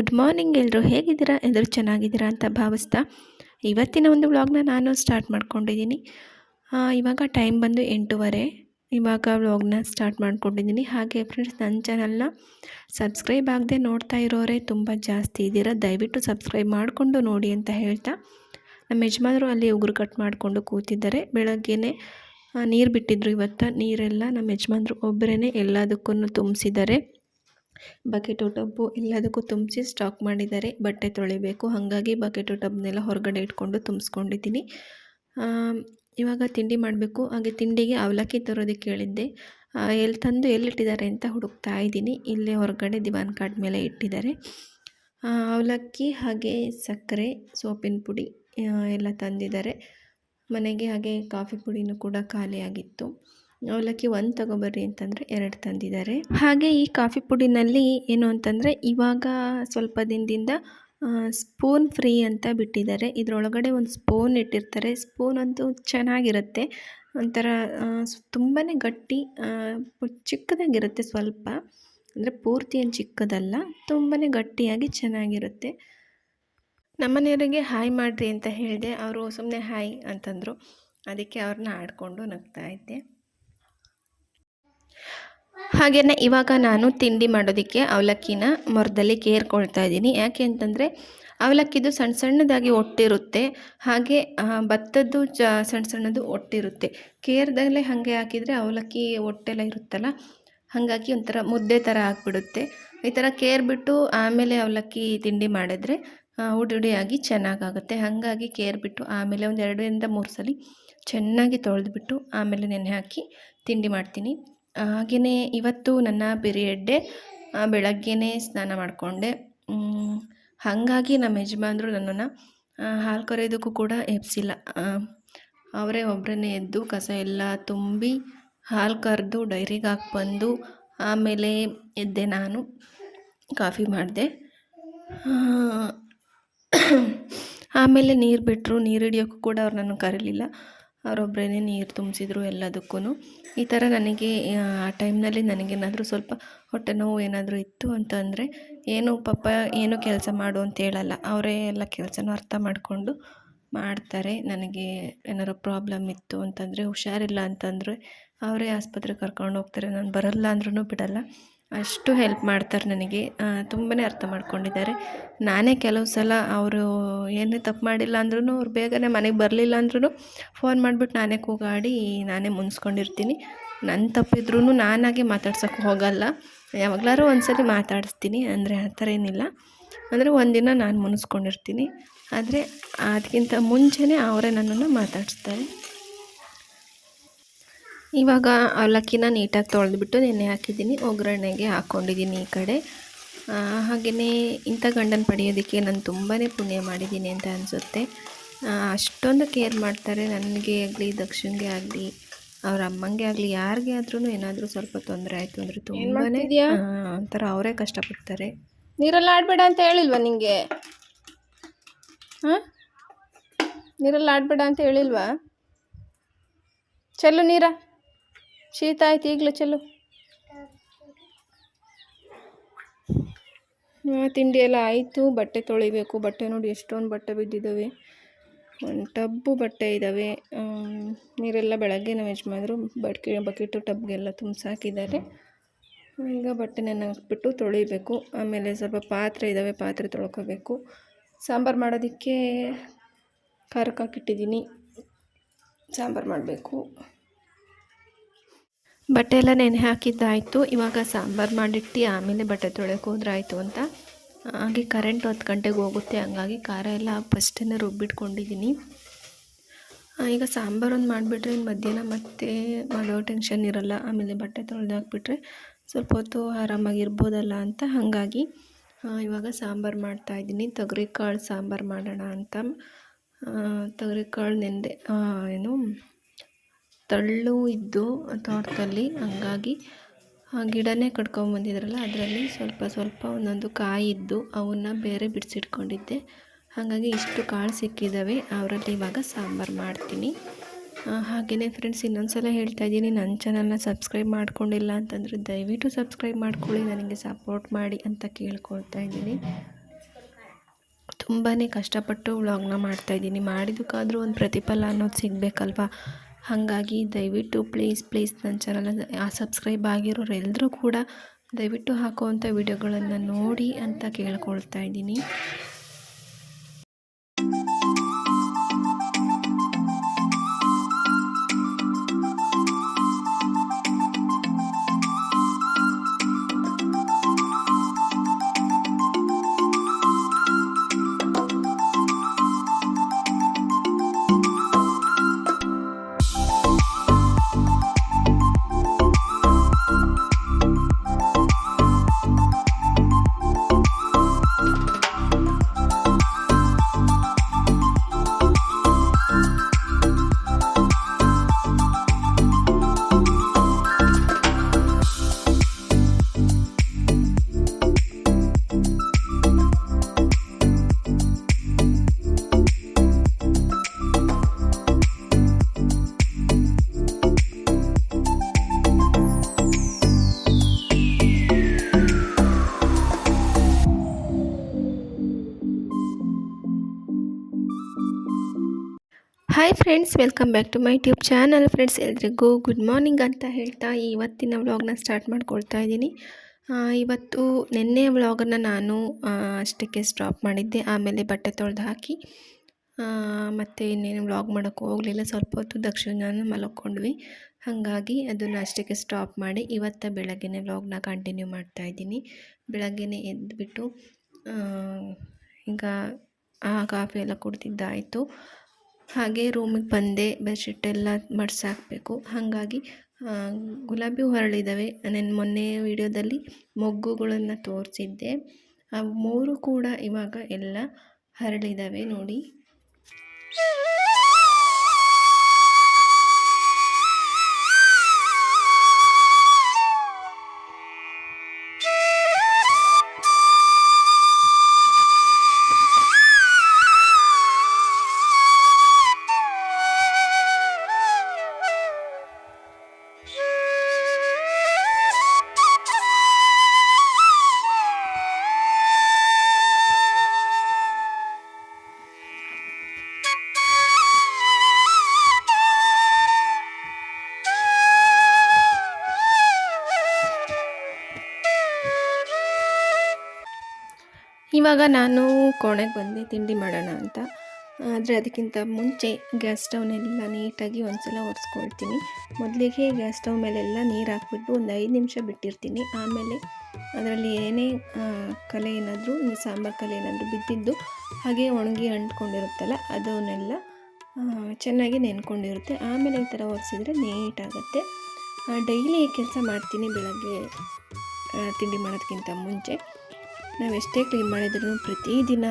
Good morning ಎಲ್ಲರೂ ಹೇಗಿದ್ದೀರಾ? ಎಲ್ಲರೂ ಚೆನ್ನಾಗಿದ್ದೀರಾ ಅಂತ ಭಾವಿಸ್ತಾ ಇವತ್ತಿನ ಒಂದು ವ್ಲಾಗ್ನ ನಾನು ಸ್ಟಾರ್ಟ್ ಮಾಡ್ಕೊಂಡಿದ್ದೀನಿ. ಇವಾಗ ಟೈಮ್ ಬಂದು ಎಂಟೂವರೆ. ಇವಾಗ ವ್ಲಾಗ್ನ ಸ್ಟಾರ್ಟ್ ಮಾಡ್ಕೊಂಡಿದ್ದೀನಿ. ಹಾಗೆ ಫ್ರೆಂಡ್ಸ್ ನನ್ನ ಚಾನಲ್ನ ಸಬ್ಸ್ಕ್ರೈಬ್ ಆಗದೆ ನೋಡ್ತಾ ಇರೋರೆ, ತುಂಬ ಜಾಸ್ತಿ ಇದ್ದೀರಾ? ದಯವಿಟ್ಟು ಸಬ್ಸ್ಕ್ರೈಬ್ ಮಾಡಿಕೊಂಡು ನೋಡಿ ಅಂತ ಹೇಳ್ತಾ, ನಮ್ಮ ಯಜಮಾನರು ಅಲ್ಲಿ ಉಗುರು ಕಟ್ ಮಾಡಿಕೊಂಡು ಕೂತಿದ್ದಾರೆ. ಬೆಳಗ್ಗೆನೇ ನೀರು ಬಿಟ್ಟಿದ್ರು ಇವತ್ತು. ನೀರೆಲ್ಲ ನಮ್ಮ ಯಜಮಾನರು ಒಬ್ಬರೇ ಎಲ್ಲದಕ್ಕೂ ತುಂಬಿಸಿದ್ದಾರೆ. ಬಕೆಟು ಟಬ್ಬು ಎಲ್ಲದಕ್ಕೂ ತುಂಬಿಸಿ ಸ್ಟಾಕ್ ಮಾಡಿದ್ದಾರೆ. ಬಟ್ಟೆ ತೊಳಿಬೇಕು. ಹಾಗಾಗಿ ಬಕೆಟು ಟಬ್ನೆಲ್ಲ ಹೊರಗಡೆ ಇಟ್ಕೊಂಡು ತುಂಬಿಸ್ಕೊಂಡಿದ್ದೀನಿ. ಇವಾಗ ತಿಂಡಿ ಮಾಡಬೇಕು. ಹಾಗೆ ತಿಂಡಿಗೆ ಅವಲಕ್ಕಿ ತರೋದಕ್ಕೆ ಹೇಳಿದ್ದೆ ಎಲ್ಲಿ ತಂದು ಎಲ್ಲಿಟ್ಟಿದ್ದಾರೆ ಅಂತ ಹುಡುಕ್ತಾ ಇದ್ದೀನಿ. ಇಲ್ಲೇ ಹೊರಗಡೆ ದಿವಾನ್ ಕಾರ್ಡ್ ಮೇಲೆ ಇಟ್ಟಿದ್ದಾರೆ. ಅವಲಕ್ಕಿ ಹಾಗೆ ಸಕ್ಕರೆ, ಸೋಪಿನ ಪುಡಿ ಎಲ್ಲ ತಂದಿದ್ದಾರೆ. ಮನೆಗೆ ಹಾಗೆ ಕಾಫಿ ಪುಡಿನೂ ಕೂಡ ಖಾಲಿಯಾಗಿತ್ತು. ಅವಲಕ್ಕಿ ಒಂದು ತಗೊಬರ್ರಿ ಅಂತಂದರೆ ಎರಡು ತಂದಿದ್ದಾರೆ. ಹಾಗೆ ಈ ಕಾಫಿ ಪುಡಿನಲ್ಲಿ ಏನು ಅಂತಂದರೆ ಇವಾಗ ಸ್ವಲ್ಪ ದಿನದಿಂದ ಸ್ಪೂನ್ ಫ್ರೀ ಅಂತ ಬಿಟ್ಟಿದ್ದಾರೆ. ಇದರೊಳಗಡೆ ಒಂದು ಸ್ಪೂನ್ ಇಟ್ಟಿರ್ತಾರೆ. ಸ್ಪೂನ್ ಅಂತೂ ಚೆನ್ನಾಗಿರುತ್ತೆ. ಒಂಥರ ತುಂಬಾ ಗಟ್ಟಿ ಚಿಕ್ಕದಾಗಿರುತ್ತೆ ಸ್ವಲ್ಪ. ಅಂದರೆ ಪೂರ್ತಿ ಏನು ಚಿಕ್ಕದಲ್ಲ ತುಂಬಾ ಗಟ್ಟಿಯಾಗಿ ಚೆನ್ನಾಗಿರುತ್ತೆ. ನಮ್ಮನೆಯವರಿಗೆ ಹಾಯ್ ಮಾಡಿರಿ ಅಂತ ಹೇಳಿದೆ. ಅವರು ಸುಮ್ಮನೆ ಹಾಯ್ ಅಂತಂದರು. ಅದಕ್ಕೆ ಅವ್ರನ್ನ ಆಡಿಕೊಂಡು ನಗ್ತಾ ಇದ್ದೆ. ಹಾಗೆಯೇ ಇವಾಗ ನಾನು ತಿಂಡಿ ಮಾಡೋದಕ್ಕೆ ಅವಲಕ್ಕಿನ ಮೊರದಲ್ಲಿ ಕೇರ್ಕೊಳ್ತಾ ಇದ್ದೀನಿ. ಯಾಕೆ ಅಂತಂದರೆ ಅವಲಕ್ಕಿದು ಸಣ್ಣ ಸಣ್ಣದಾಗಿ ಒಟ್ಟಿರುತ್ತೆ. ಹಾಗೆ ಭತ್ತದ್ದು ಜ ಸಣ್ಣ ಸಣ್ಣದು ಒಟ್ಟಿರುತ್ತೆ. ಕೇರ್ದಲ್ಲೇ ಹಾಗೆ ಹಾಕಿದರೆ ಅವಲಕ್ಕಿ ಒಟ್ಟೆಲ್ಲ ಇರುತ್ತಲ್ಲ, ಹಾಗಾಗಿ ಒಂಥರ ಮುದ್ದೆ ಥರ ಆಗಿಬಿಡುತ್ತೆ. ಈ ಥರ ಕೇರ್ ಬಿಟ್ಟು ಆಮೇಲೆ ಅವಲಕ್ಕಿ ತಿಂಡಿ ಮಾಡಿದ್ರೆ ಉಡುಡಿಯಾಗಿ ಉಡಿ ಉಡಿಯಾಗಿ ಚೆನ್ನಾಗಾಗುತ್ತೆ. ಹಾಗಾಗಿ ಕೇರ್ ಬಿಟ್ಟು ಆಮೇಲೆ ಒಂದು ಎರಡರಿಂದ ಮೂರು ಸಲ ಚೆನ್ನಾಗಿ ತೊಳೆದ್ಬಿಟ್ಟು ಆಮೇಲೆ ನೆನೆ ಹಾಕಿ ತಿಂಡಿ ಮಾಡ್ತೀನಿ. ಹಾಗೆಯೇ ಇವತ್ತು ನನ್ನ ಪಿರಿಯಡ್ಡೆ ಬೆಳಗ್ಗೆನೇ ಸ್ನಾನ ಮಾಡಿಕೊಂಡೆ. ಹಾಗಾಗಿ ನಮ್ಮ ಯಜಮಾನರು ನನ್ನನ್ನು ಹಾಲು ಕರೆಯೋದಕ್ಕೂ ಕೂಡ ಎಬ್ಸಿಲ್ಲ. ಅವರೇ ಒಬ್ಬರನ್ನೇ ಎದ್ದು ಕಸ ಎಲ್ಲ ತುಂಬಿ ಹಾಲು ಕರೆದು ಡೈರಿಗೆ ಹಾಕಿ ಬಂದು ಆಮೇಲೆ ಎದ್ದೆ ನಾನು, ಕಾಫಿ ಮಾಡಿದೆ. ಆಮೇಲೆ ನೀರು ಬಿಟ್ಟರು ನೀರು ಹಿಡಿಯೋಕ್ಕೂ ಕೂಡ ಅವ್ರು ನನ್ನ ಕರೀಲಿಲ್ಲ. ಅವರೊಬ್ಬರೇ ನೀರು ತುಂಬಿಸಿದ್ರು ಎಲ್ಲದಕ್ಕೂ ಈ ಥರ ನನಗೆ ಆ ಟೈಮ್ನಲ್ಲಿ ನನಗೇನಾದರೂ ಸ್ವಲ್ಪ ಹೊಟ್ಟೆ ನೋವು ಏನಾದರೂ ಇತ್ತು ಅಂತಂದರೆ, ಏನು ಪಾಪ ಏನು ಕೆಲಸ ಮಾಡು ಅಂತ ಹೇಳಲ್ಲ. ಅವರೇ ಎಲ್ಲ ಕೆಲಸನೂ ಅರ್ಥ ಮಾಡಿಕೊಂಡು ಮಾಡ್ತಾರೆ. ನನಗೆ ಏನಾದ್ರು ಪ್ರಾಬ್ಲಮ್ ಇತ್ತು ಅಂತಂದರೆ, ಹುಷಾರಿಲ್ಲ ಅಂತಂದರೆ, ಅವರೇ ಆಸ್ಪತ್ರೆಗೆ ಕರ್ಕೊಂಡು ಹೋಗ್ತಾರೆ. ನಾನು ಬರಲ್ಲ ಅಂದ್ರೂ ಬಿಡಲ್ಲ. ಅಷ್ಟು ಹೆಲ್ಪ್ ಮಾಡ್ತಾರೆ ನನಗೆ. ತುಂಬಾ ಅರ್ಥ ಮಾಡ್ಕೊಂಡಿದ್ದಾರೆ. ನಾನೇ ಕೆಲವು ಸಲ ಅವರು ಏನೇ ತಪ್ಪು ಮಾಡಿಲ್ಲ ಅಂದ್ರೂ ಅವ್ರು ಬೇಗನೆ ಮನೆಗೆ ಬರಲಿಲ್ಲ ಅಂದ್ರೂ ಫೋನ್ ಮಾಡಿಬಿಟ್ಟು ನಾನೇ ಕೂಗಾಡಿ ನಾನೇ ಮುನ್ಸ್ಕೊಂಡಿರ್ತೀನಿ. ನನ್ನ ತಪ್ಪಿದ್ರೂ ನಾನಾಗೆ ಮಾತಾಡ್ಸೋಕ್ಕೆ ಹೋಗಲ್ಲ. ಯಾವಾಗಲಾರು ಒಂದ್ಸಲಿ ಮಾತಾಡಿಸ್ತೀನಿ. ಅಂದರೆ ಆ ಥರ ಏನಿಲ್ಲ. ಅಂದರೆ ಒಂದಿನ ನಾನು ಮುನಿಸ್ಕೊಂಡಿರ್ತೀನಿ. ಆದರೆ ಅದಕ್ಕಿಂತ ಮುಂಚೆನೇ ಅವರೇ ನನ್ನನ್ನು ಮಾತಾಡಿಸ್ತಾರೆ. ಇವಾಗ ಅವಲಕ್ಕಿನ ನೀಟಾಗಿ ತೊಳೆದ್ಬಿಟ್ಟು ನೆನೆ ಹಾಕಿದ್ದೀನಿ. ಒಗ್ಗರಣೆಗೆ ಹಾಕ್ಕೊಂಡಿದ್ದೀನಿ ಈ ಕಡೆ. ಹಾಗೆಯೇ ಇಂಥ ಗಂಡನ ಪಡೆಯೋದಕ್ಕೆ ನಾನು ತುಂಬಾ ಪುಣ್ಯ ಮಾಡಿದ್ದೀನಿ ಅಂತ ಅನಿಸುತ್ತೆ. ಅಷ್ಟೊಂದು ಕೇರ್ ಮಾಡ್ತಾರೆ. ನನಗೆ ಆಗಲಿ ದಕ್ಷಿಣ್ಗೆ ಆಗಲಿ ಅವ್ರ ಅಮ್ಮಂಗೆ ಆಗಲಿ ಯಾರಿಗೆ ಆದ್ರೂ ಏನಾದರೂ ಸ್ವಲ್ಪ ತೊಂದರೆ ಆಯಿತು ಅಂದರೆ ತುಂಬಾ ಒಂಥರ ಅವರೇ ಕಷ್ಟಪಡ್ತಾರೆ. ನೀರಲ್ಲಿ ಆಡಬೇಡ ಅಂತ ಹೇಳಿಲ್ವಾ ನಿಮಗೆ ಹಾಂ? ನೀರಲ್ಲಿ ಆಡಬೇಡ ಅಂತ ಹೇಳಿಲ್ವಾ? ಚೆಲ್ಲು ನೀರ. ಶೀತ ಆಯ್ತು ಈಗಲೇ ಹ್ಮ್, ತಿಂಡಿ ಎಲ್ಲ ಆಯಿತು ಬಟ್ಟೆ ತೊಳಿಬೇಕು. ಬಟ್ಟೆ ನೋಡಿ ಎಷ್ಟೊಂದು ಬಟ್ಟೆ ಬಿದ್ದಿದ್ದಾವೆ ಒಂದು ಟಬ್ಬು ಬಟ್ಟೆ ಇದ್ದಾವೆ ನೀರೆಲ್ಲ ಬೆಳಗ್ಗೆ ನಮ್ಮ ಯಜಮಾನರು ಬಟ್ಕೆ ಬಕೆಟು ಟಬ್ಗೆಲ್ಲ ತುಂಬಿಸಾಕಿದ್ದಾರೆ ಈಗ ಬಟ್ಟೆ ಹಾಕ್ಬಿಟ್ಟು ತೊಳಿಬೇಕು. ಆಮೇಲೆ ಸ್ವಲ್ಪ ಪಾತ್ರೆ ಇದ್ದಾವೆ ಪಾತ್ರೆ ತೊಳ್ಕೊಬೇಕು. ಸಾಂಬಾರು ಮಾಡೋದಕ್ಕೆ ಖಾರಕ್ಕೆ ಹಾಕಿಟ್ಟಿದ್ದೀನಿ. ಸಾಂಬಾರು ಮಾಡಬೇಕು. ಬಟ್ಟೆ ಎಲ್ಲ ನೆನೆ ಹಾಕಿದ್ದಾಯಿತು. ಇವಾಗ ಸಾಂಬಾರು ಮಾಡಿಟ್ಟು, ಆಮೇಲೆ ಬಟ್ಟೆ ತೊಳೆಯೋಕೆ ಹೋದ್ರೆ ಆಯಿತು ಅಂತ. ಹಾಗೆ ಕರೆಂಟ್ ಹತ್ತು ಗಂಟೆಗೆ ಹೋಗುತ್ತೆ. ಹಂಗಾಗಿ ಖಾರ ಎಲ್ಲ ಫಸ್ಟೇ ರುಬ್ಬಿಟ್ಕೊಂಡಿದ್ದೀನಿ ಈಗ ಸಾಂಬಾರು ಒಂದು ಮಾಡಿಬಿಟ್ರೆ ಮಧ್ಯಾಹ್ನ ಮತ್ತೆ ಮಾಡೋ ಟೆನ್ಷನ್ ಇರಲ್ಲ. ಆಮೇಲೆ ಬಟ್ಟೆ ತೊಳೆದು ಹಾಕ್ಬಿಟ್ರೆ ಸ್ವಲ್ಪ ಹೊತ್ತು ಆರಾಮಾಗಿ ಇರ್ಬೋದಲ್ಲ ಅಂತ. ಹಾಗಾಗಿ ಇವಾಗ ಸಾಂಬಾರು ಮಾಡ್ತಾಯಿದ್ದೀನಿ ತೊಗರಿಕಾಳು ಸಾಂಬಾರು ಮಾಡೋಣ ಅಂತ. ತೊಗರಿಕಾಳು ನೆಂದೆ ಏನು ತಳ್ಳು ಇದ್ದು ತೋಟದಲ್ಲಿ, ಹಂಗಾಗಿ ಆ ಗಿಡನೇ ಕಡ್ಕೊಂಬಂದಿದ್ರಲ್ಲ ಅದರಲ್ಲಿ ಸ್ವಲ್ಪ ಸ್ವಲ್ಪ ಒಂದೊಂದು ಕಾಯಿ ಇದ್ದು ಅವನ್ನ ಬೇರೆ ಬಿಡಿಸಿಟ್ಕೊಂಡಿದ್ದೆ. ಹಾಗಾಗಿ ಇಷ್ಟು ಕಾಳು ಸಿಕ್ಕಿದ್ದಾವೆ ಅವರಲ್ಲಿ ಇವಾಗ ಸಾಂಬಾರು ಮಾಡ್ತೀನಿ. ಹಾಗೆಯೇ ಫ್ರೆಂಡ್ಸ್ ಇನ್ನೊಂದು ಸಲ ಹೇಳ್ತಾ ಇದ್ದೀನಿ ನನ್ನ ಚಾನಲ್ನ ಸಬ್ಸ್ಕ್ರೈಬ್ ಮಾಡ್ಕೊಂಡಿಲ್ಲ ಅಂತಂದರೆ ದಯವಿಟ್ಟು ಸಬ್ಸ್ಕ್ರೈಬ್ ಮಾಡ್ಕೊಳ್ಳಿ, ನನಗೆ ಸಪೋರ್ಟ್ ಮಾಡಿ ಅಂತ ಕೇಳ್ಕೊಳ್ತಾ ಇದ್ದೀನಿ. ತುಂಬಾ ಕಷ್ಟಪಟ್ಟು ವ್ಲಾಗ್ನ ಮಾಡ್ತಾಯಿದ್ದೀನಿ ಮಾಡಿದ್ದಕ್ಕಾದರೂ ಒಂದು ಪ್ರತಿಫಲ ಅನ್ನೋದು ಸಿಗಬೇಕಲ್ವ? ಹಾಗಾಗಿ ದಯವಿಟ್ಟು ಪ್ಲೀಸ್ ಪ್ಲೀಸ್ ನನ್ನ ಚಾನಲ್ ಸಬ್ಸ್ಕ್ರೈಬ್ ಆಗಿರೋರು ಎಲ್ಲರೂ ಕೂಡ ದಯವಿಟ್ಟು ಹಾಕುವಂಥ ವಿಡಿಯೋಗಳನ್ನು ನೋಡಿ ಅಂತ ಕೇಳ್ಕೊಳ್ತಾ ಇದ್ದೀನಿ. Friends, welcome back to my tube channel. Friends, ಎಲ್ರಿಗೂ ಗುಡ್ ಮಾರ್ನಿಂಗ್ ಅಂತ ಹೇಳ್ತಾ ಇವತ್ತಿನ ವ್ಲಾಗ್ನ ಸ್ಟಾರ್ಟ್ ಮಾಡ್ಕೊಳ್ತಾ ಇದ್ದೀನಿ. ಇವತ್ತು ನಿನ್ನೆ ವ್ಲಾಗನ್ನು ನಾನು ಅಷ್ಟಕ್ಕೆ ಸ್ಟಾಪ್ ಮಾಡಿದ್ದೆ. ಆಮೇಲೆ ಬಟ್ಟೆ ತೊಳೆದು ಹಾಕಿ ಮತ್ತು ಇನ್ನೇನು ವ್ಲಾಗ್ ಮಾಡೋಕ್ಕೆ ಹೋಗಲಿಲ್ಲ. ಸ್ವಲ್ಪ ಹೊತ್ತು ದಕ್ಷಿಣ ಮಲ್ಕೊಂಡ್ವಿ. ಹಾಗಾಗಿ ಅದನ್ನು ಅಷ್ಟಕ್ಕೆ ಸ್ಟಾಪ್ ಮಾಡಿ ಇವತ್ತ ಬೆಳಗ್ಗೆನೆ ವ್ಲಾಗ್ನ ಕಂಟಿನ್ಯೂ ಮಾಡ್ತಾ ಇದ್ದೀನಿ. ಬೆಳಗ್ಗೆ ಎದ್ದುಬಿಟ್ಟು ಈಗ ಕಾಫಿ ಎಲ್ಲ ಕುಡ್ದಿದ್ದಾಯಿತು. ಹಾಗೆ ರೂಮಿಗೆ ಬಂದೆ ಬೆಡ್ಶೀಟ್ ಎಲ್ಲ ಮಡ್ಸಾಕಬೇಕು. ಹಾಗಾಗಿ ಗುಲಾಬಿ ಹೂ ಅರಳಿದ್ದಾವೆ ನಾನು ಮೊನ್ನೆ ವಿಡಿಯೋದಲ್ಲಿ ಮೊಗ್ಗುಗಳನ್ನು ತೋರಿಸಿದ್ದೆ. ಆ ಮೂರು ಕೂಡ ಇವಾಗ ಎಲ್ಲ ಹರಳಿದ್ದಾವೆ ನೋಡಿ. ಇವಾಗ ನಾನು ಕೋಣೆಗೆ ಬಂದೆ, ತಿಂಡಿ ಮಾಡೋಣ ಅಂತ. ಆದರೆ ಅದಕ್ಕಿಂತ ಮುಂಚೆ ಗ್ಯಾಸ್ ಸ್ಟವ್ನೆಲ್ಲ ನೀಟಾಗಿ ಒಂದ್ಸಲ ಒರೆಸ್ಕೊಳ್ತೀನಿ. ಮೊದಲಿಗೆ ಗ್ಯಾಸ್ ಸ್ಟವ್ ಮೇಲೆಲ್ಲ ನೀರು ಹಾಕ್ಬಿಟ್ಟು ಒಂದು ಐದು ನಿಮಿಷ ಬಿಟ್ಟಿರ್ತೀನಿ. ಆಮೇಲೆ ಅದರಲ್ಲಿ ಏನೇ ಕಲೆ ಏನಾದರೂ ಸಾಂಬಾರು ಕಲೆ ಏನಾದರೂ ಬಿದ್ದಿದ್ದು ಹಾಗೆ ಒಣಗಿ ಅಂಟ್ಕೊಂಡಿರುತ್ತಲ್ಲ, ಅದನ್ನೆಲ್ಲ ಚೆನ್ನಾಗಿ ನೆನ್ಕೊಂಡಿರುತ್ತೆ. ಆಮೇಲೆ ಈ ಥರ ಒರೆಸಿದ್ರೆ ನೀಟಾಗುತ್ತೆ. ಡೈಲಿ ಕೆಲಸ ಮಾಡ್ತೀನಿ ಬೆಳಗ್ಗೆ ತಿಂಡಿ ಮಾಡೋದಕ್ಕಿಂತ ಮುಂಚೆ. ನಾವು ಎಷ್ಟೇ ಕ್ಲೀನ್ ಮಾಡಿದ್ರು ಪ್ರತಿದಿನ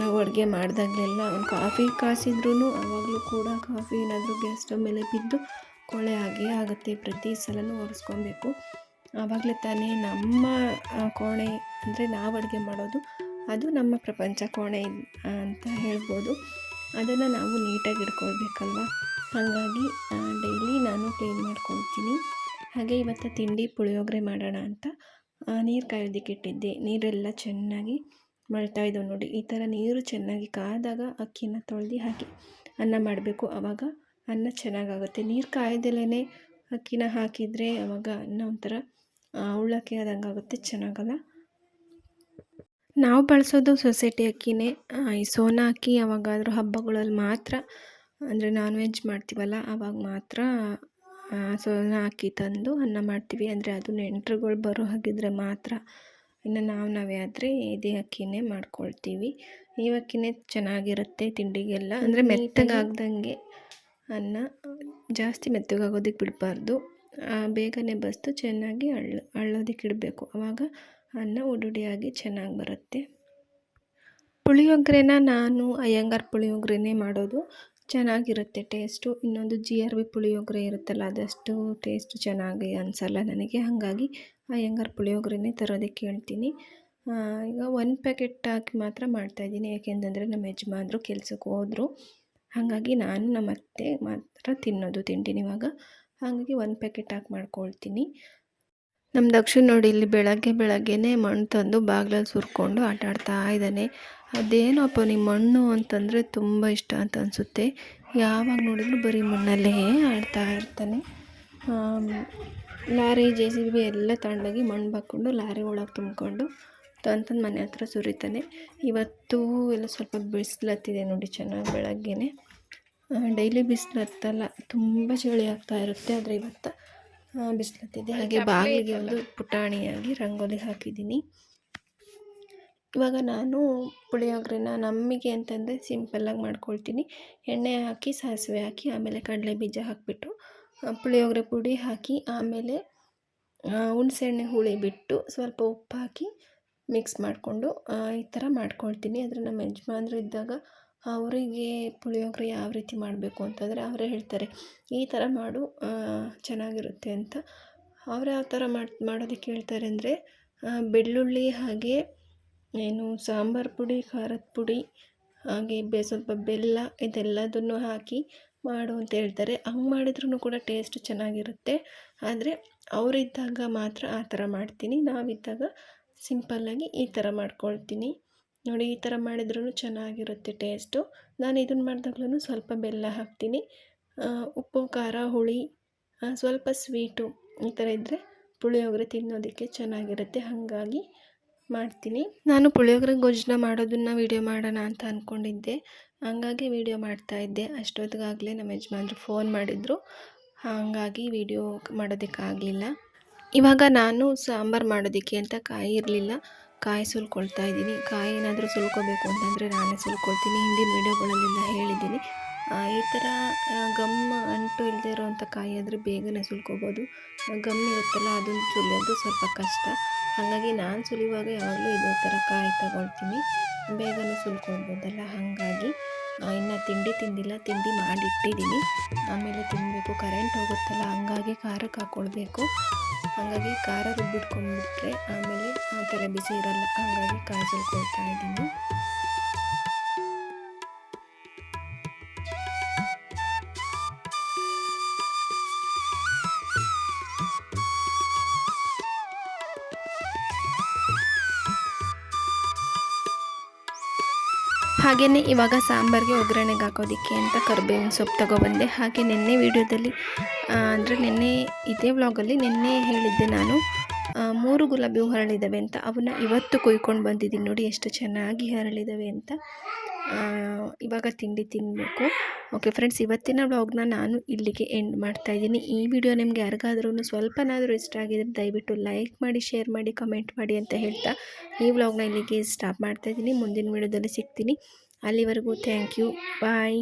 ನಾವು ಅಡುಗೆ ಮಾಡಿದಾಗಲೆಲ್ಲ ಒಂದು ಕಾಫಿ ಕಾಸಿದ್ರೂ ಆವಾಗಲೂ ಕೂಡ ಕಾಫಿ ಏನಾದರೂ ಗ್ಯಾಸ್ ಸ್ಟವ್ ಮೇಲೆ ಬಿದ್ದು ಕೊಳೆ ಆಗೇ ಆಗುತ್ತೆ. ಪ್ರತಿ ಸಲನೂ ಒರೆಸ್ಕೊಬೇಕು. ಆವಾಗಲೇ ತಾನೇ ನಮ್ಮ ಕೋಣೆ ಅಂದರೆ ನಾವು ಅಡುಗೆ ಮಾಡೋದು, ಅದು ನಮ್ಮ ಪ್ರಪಂಚ ಕೋಣೆ ಅಂತ ಹೇಳ್ಬೋದು. ಅದನ್ನು ನಾವು ನೀಟಾಗಿ ಇಟ್ಕೊಳ್ಬೇಕಲ್ವ ಹಾಗಾಗಿ ಡೈಲಿ ನಾನು ಕ್ಲೀನ್ ಮಾಡ್ಕೊಳ್ತೀನಿ. ಹಾಗೆ ಇವತ್ತು ತಿಂಡಿ ಪುಳಿಯೋಗರೆ ಮಾಡೋಣ ಅಂತ ನೀರು ಕಾಯೋದಕ್ಕೆ ಇಟ್ಟಿದ್ದೆ. ನೀರೆಲ್ಲ ಚೆನ್ನಾಗಿ ಮಳ್ತಾ ನೋಡಿ. ಈ ಥರ ನೀರು ಚೆನ್ನಾಗಿ ಕಾದಾಗ ಅಕ್ಕಿನ ತೊಳೆದು ಹಾಕಿ ಅನ್ನ ಮಾಡಬೇಕು. ಆವಾಗ ಅನ್ನ ಚೆನ್ನಾಗಾಗುತ್ತೆ. ನೀರು ಕಾಯ್ದಲೇ ಅಕ್ಕಿನ ಹಾಕಿದರೆ ಆವಾಗ ಅನ್ನ ಒಂಥರ ಉಳ್ಳಕ್ಕೆ ಆದಂಗೆ ಆಗುತ್ತೆ ಚೆನ್ನಾಗಲ್ಲ? ನಾವು ಬಳಸೋದು ಸೊಸೈಟಿ ಅಕ್ಕಿನೇ. ಈ ಸೋನಾ ಅಕ್ಕಿ ಯಾವಾಗಾದರೂ ಹಬ್ಬಗಳಲ್ಲಿ ಮಾತ್ರ, ಅಂದರೆ ನಾನ್ ವೆಜ್ ಮಾಡ್ತೀವಲ್ಲ ಆವಾಗ ಮಾತ್ರ ಆ, ಹಾಕಿ ಅಕ್ಕಿ ತಂದು ಅನ್ನ ಮಾಡ್ತೀವಿ. ಅಂದರೆ ಅದು ನೆಂಟ್ರುಗಳು ಬರೋ ಹಾಗಿದ್ರೆ ಮಾತ್ರ. ಇನ್ನು ನಾವು ನಾವೇ ಆದರೆ ಇದೇ ಅಕ್ಕಿನೇ ಮಾಡ್ಕೊಳ್ತೀವಿ. ಈ ಅಕ್ಕಿನೇ ಚೆನ್ನಾಗಿರುತ್ತೆ ತಿಂಡಿಗೆಲ್ಲ. ಅಂದರೆ ಮೆತ್ತಗಾಗ್ದಂಗೆ ಅನ್ನ ಜಾಸ್ತಿ ಮೆತ್ತಗಾಗೋದಕ್ಕೆ ಬಿಡಬಾರ್ದು. ಬೇಗನೆ ಬಸ್ತು ಚೆನ್ನಾಗಿ ಅಳ್ಳ ಅಳ್ಳೋದಕ್ಕೆ ಇಡಬೇಕು. ಆವಾಗ ಅನ್ನ ಉಡುಡಿಯಾಗಿ ಚೆನ್ನಾಗಿ ಬರುತ್ತೆ. ಪುಳಿಯೋಗರೆನ ನಾನು ಅಯ್ಯಂಗಾರ್ ಪುಳಿಯೋಗರೆನೇ ಮಾಡೋದು. ಚೆನ್ನಾಗಿರುತ್ತೆ ಟೇಸ್ಟು. ಇನ್ನೊಂದು ಜಿ ಆರ್ ಬಿ ಪುಳಿಯೋಗರೆ ಇರುತ್ತಲ್ಲ, ಅದಷ್ಟು ಟೇಸ್ಟ್ ಚೆನ್ನಾಗಿ ಅನಿಸಲ್ಲ ನನಗೆ. ಹಾಗಾಗಿ ಅಯ್ಯಂಗಾರ್ ಪುಳಿಯೋಗರೆನೇ ತರೋದಕ್ಕೆ ಹೇಳ್ತೀನಿ. ಈಗ ಒಂದು ಪ್ಯಾಕೆಟ್ ಹಾಕಿ ಮಾತ್ರ ಮಾಡ್ತಾಯಿದ್ದೀನಿ ಯಾಕೆಂತಂದರೆ ನಮ್ಮ ಯಜಮಾನ್ರು ಕೆಲಸಕ್ಕೆ ಹೋದರು. ಹಾಗಾಗಿ ನಾನು ನಮ್ಮ ಅತ್ತೆ ಮಾತ್ರ ತಿನ್ನೋದು ತಿಂಡಿನ ಇವಾಗ. ಹಾಗಾಗಿ ಒಂದು ಪ್ಯಾಕೆಟ್ ಹಾಕಿ ಮಾಡ್ಕೊಳ್ತೀನಿ. ನಮ್ಮ ದಕ್ಷಿಣ ನೋಡಿ ಇಲ್ಲಿ ಬೆಳಗ್ಗೆ ಬೆಳಗ್ಗೆನೇ ಮಣ್ಣು ತಂದು ಬಾಗ್ಲಲ್ಲಿ ಸುರ್ಕೊಂಡು ಆಟ ಆಡ್ತಾ ಇದ್ದಾನೆ. ಅದೇನಪ್ಪ ನಿಮ್ಮ ಮಣ್ಣು ಅಂತಂದರೆ ತುಂಬ ಇಷ್ಟ ಅಂತ ಅನಿಸುತ್ತೆ. ಯಾವಾಗ ನೋಡಿದ್ರು ಬರೀ ಮಣ್ಣಲ್ಲೇ ಆಡ್ತಾ ಇರ್ತಾನೆ. ಲಾರಿ, ಜೆ ಸಿ ಬಿ ಎಲ್ಲ ತಗೊಂಡೋಗಿ ಮಣ್ಣು ಬಾಕ್ಕೊಂಡು ಲಾರಿ ಒಳಗೆ ತುಂಬಿಕೊಂಡು ತಂತಂದು ಮನೆ ಹತ್ರ ಸುರಿತಾನೆ. ಇವತ್ತು ಎಲ್ಲ ಸ್ವಲ್ಪ ಬಿಸಿಲತ್ತಿದೆ ನೋಡಿ ಚೆನ್ನಾಗಿ ಬೆಳಗ್ಗೆನೆ. ಡೈಲಿ ಬಿಸಿಲು ಹತ್ತಲ್ಲ ತುಂಬ ಚಳಿ ಆಗ್ತಾ ಇರುತ್ತೆ ಆದರೆ ಇವತ್ತು ಬಿಸಿಲತ್ತಿದೆ. ಹಾಗೆ ಬಾಗಿಲಿಗೆ ಒಂದು ಪುಟಾಣಿಯಾಗಿ ರಂಗೋಲಿ ಹಾಕಿದ್ದೀನಿ. ಇವಾಗ ನಾನು ಪುಳಿಯೋಗರೆನ ನಮಗೆ ಅಂತಂದರೆ ಸಿಂಪಲ್ಲಾಗಿ ಮಾಡ್ಕೊಳ್ತೀನಿ. ಎಣ್ಣೆ ಹಾಕಿ ಸಾಸಿವೆ ಹಾಕಿ ಆಮೇಲೆ ಕಡಲೆ ಬೀಜ ಹಾಕಿಬಿಟ್ಟು ಪುಳಿಯೋಗರೆ ಪುಡಿ ಹಾಕಿ ಆಮೇಲೆ ಹುಣಸೆಹಣ್ಣೆ ಹುಳಿ ಬಿಟ್ಟು ಸ್ವಲ್ಪ ಉಪ್ಪು ಹಾಕಿ ಮಿಕ್ಸ್ ಮಾಡಿಕೊಂಡು ಈ ಥರ ಮಾಡ್ಕೊಳ್ತೀನಿ. ಆದರೆ ನಮ್ಮ ಯಜಮಾನ್ರು ಇದ್ದಾಗ ಅವರಿಗೆ ಪುಳಿಯೋಗರೆ ಯಾವ ರೀತಿ ಮಾಡಬೇಕು ಅಂತಂದರೆ ಅವರೇ ಹೇಳ್ತಾರೆ, ಈ ಥರ ಮಾಡು ಚೆನ್ನಾಗಿರುತ್ತೆ ಅಂತ. ಅವ್ರು ಯಾವ ಥರ ಮಾಡಿ, ಮಾಡೋದಕ್ಕೆ ಹೇಳ್ತಾರೆ ಅಂದರೆ ಬೆಳ್ಳುಳ್ಳಿ ಹಾಗೆ ಏನು ಸಾಂಬಾರು ಪುಡಿ, ಖಾರದ ಪುಡಿ, ಹಾಗೆ ಬೆ, ಸ್ವಲ್ಪ ಬೆಲ್ಲ ಇದೆಲ್ಲದನ್ನು ಹಾಕಿ ಮಾಡು ಅಂತ ಹೇಳ್ತಾರೆ. ಹಂಗೆ ಮಾಡಿದ್ರೂ ಕೂಡ ಟೇಸ್ಟ್ ಚೆನ್ನಾಗಿರುತ್ತೆ. ಆದರೆ ಅವರಿದ್ದಾಗ ಮಾತ್ರ ಆ ಥರ ಮಾಡ್ತೀನಿ, ನಾವಿದ್ದಾಗ ಸಿಂಪಲ್ಲಾಗಿ ಈ ಥರ ಮಾಡ್ಕೊಳ್ತೀನಿ. ನೋಡಿ, ಈ ಥರ ಮಾಡಿದ್ರೂ ಚೆನ್ನಾಗಿರುತ್ತೆ ಟೇಸ್ಟು. ನಾನು ಇದನ್ನು ಮಾಡಿದಾಗ್ಲೂ ಸ್ವಲ್ಪ ಬೆಲ್ಲ ಹಾಕ್ತೀನಿ. ಉಪ್ಪು, ಖಾರ, ಹುಳಿ ಸ್ವಲ್ಪ ಸ್ವೀಟು ಈ ಥರ ಇದ್ದರೆ ಪುಳಿಯೋಗರೆ ತಿನ್ನೋದಕ್ಕೆ ಚೆನ್ನಾಗಿರುತ್ತೆ. ಹಾಗಾಗಿ ಮಾಡ್ತೀನಿ. ನಾನು ಪುಳಿಯೋಗರೆ ಗೊಜ್ಜನ್ನ ಮಾಡೋದನ್ನು ವೀಡಿಯೋ ಮಾಡೋಣ ಅಂತ ಅಂದ್ಕೊಂಡಿದ್ದೆ ಹಂಗಾಗಿ ವೀಡಿಯೋ ಮಾಡ್ತಾಯಿದ್ದೆ ಅಷ್ಟೊತ್ತಿಗಾಗಲೇ ನಮ್ಮ ಯಜಮಾನ್ರು ಫೋನ್ ಮಾಡಿದರು. ಹಾಗಾಗಿ ವೀಡಿಯೋ ಮಾಡೋದಕ್ಕಾಗಲಿಲ್ಲ ಇವಾಗ ನಾನು ಸಾಂಬಾರು ಮಾಡೋದಕ್ಕೆ ಅಂತ ಕಾಯಿ ಇರಲಿಲ್ಲ ಕಾಯಿ ಸುಲ್ಕೊಳ್ತಾ ಇದ್ದೀನಿ. ಕಾಯಿ ಏನಾದರೂ ಸುಲ್ಕೋಬೇಕು ಅಂತಂದರೆ ನಾನೇ ಸುಲ್ಕೊಳ್ತೀನಿ. ಹಿಂದಿನ ವೀಡಿಯೋಗಳಲ್ಲೆಲ್ಲ ಹೇಳಿದ್ದೀನಿ. ಈ ಥರ ಗಮ್ ಅಂಟು ಇಲ್ಲದೆ ಇರೋವಂಥ ಕಾಯಿ ಆದರೆ ಬೇಗನೆ ಸುಲ್ಕೋಬೋದು. ಗಮ್ ಇರುತ್ತಲ್ಲ, ಅದನ್ನು ಸುಲಿಯೋದು ಸ್ವಲ್ಪ ಕಷ್ಟ. ಹಾಗಾಗಿ ನಾನು ಸುಲಿಯುವಾಗ ಯಾವಾಗಲೂ ಇದೇ ಥರ ಕಾಯಿ ತಗೊಳ್ತೀನಿ. ಬೇಗನೆ ಸುಲ್ಕೊಳ್ಬೋದಲ್ಲ, ಹಾಗಾಗಿ. ಇನ್ನು ತಿಂಡಿ ತಿಂದಿಲ್ಲ, ತಿಂಡಿ ಮಾಡಿಟ್ಟಿದ್ದೀನಿ ಆಮೇಲೆ ತಿನ್ನಬೇಕು ಕರೆಂಟ್ ಹೋಗುತ್ತಲ್ಲ, ಹಂಗಾಗಿ ಖಾರಕ್ಕೆ ಹಾಕ್ಕೊಳ್ಬೇಕು ಹಾಗಾಗಿ ಖಾರ ರುಬ್ಬಿಟ್ಕೊಂಡ್ಬಿಟ್ರೆ ಆಮೇಲೆ ತಲೆ ಬಿಸಿ ಇರಲ್ಲ, ಹಾಗಾಗಿ ಕಾಯಿಸಲ್ಕೊಳ್ತಾ ಇದ್ದೀನಿ ಹಾಗೆಯೇ ಇವಾಗ ಸಾಂಬಾರಿಗೆ ಒಗ್ಗರಣೆಗೆ ಹಾಕೋದಕ್ಕೆ ಅಂತ ಕರ್ಬೇವಿನ ಸೊಪ್ಪು ತಗೊಬಂದೆ. ಹಾಗೆ ನಿನ್ನೆ ವೀಡಿಯೋದಲ್ಲಿ ಅಂದರೆ ನಿನ್ನೆ ಇದೇ ವ್ಲಾಗಲ್ಲಿ ನಿನ್ನೆ ಹೇಳಿದ್ದೆ ನಾನು ಮೂರು ಗುಲಾಬಿ ಹೂ ಹರಳಿದ್ದಾವೆ ಅಂತ. ಅವನ್ನ ಇವತ್ತು ಕೊಯ್ಕೊಂಡು ಬಂದಿದ್ದೀನಿ ನೋಡಿ ಎಷ್ಟು ಚೆನ್ನಾಗಿ ಹರಳಿದ್ದಾವೆ ಅಂತ. ಇವಾಗ ತಿಂಡಿ ತಿನ್ನಬೇಕು ಓಕೆ ಫ್ರೆಂಡ್ಸ್ ಇವತ್ತಿನ ವ್ಲಾಗ್ನ ನಾನು ಇಲ್ಲಿಗೆ ಎಂಡ್ ಮಾಡ್ತಾ ಇದ್ದೀನಿ. ಈ ವಿಡಿಯೋ ನಿಮಗೆ ಯಾರಿಗಾದ್ರೂ ಸ್ವಲ್ಪನಾದರೂ ಇಷ್ಟ ಆಗಿದ್ರೆ ದಯವಿಟ್ಟು ಲೈಕ್ ಮಾಡಿ ಶೇರ್ ಮಾಡಿ ಕಮೆಂಟ್ ಮಾಡಿ ಅಂತ ಹೇಳ್ತಾ ಈ ವ್ಲಾಗ್ನ ಇಲ್ಲಿಗೆ ಸ್ಟಾಪ್ ಮಾಡ್ತಾ ಇದ್ದೀನಿ. ಮುಂದಿನ ವಿಡಿಯೋದಲ್ಲಿ ಸಿಗ್ತೀನಿ. ಅಲ್ಲಿವರೆಗೂ ಥ್ಯಾಂಕ್ ಯು ಬಾಯ್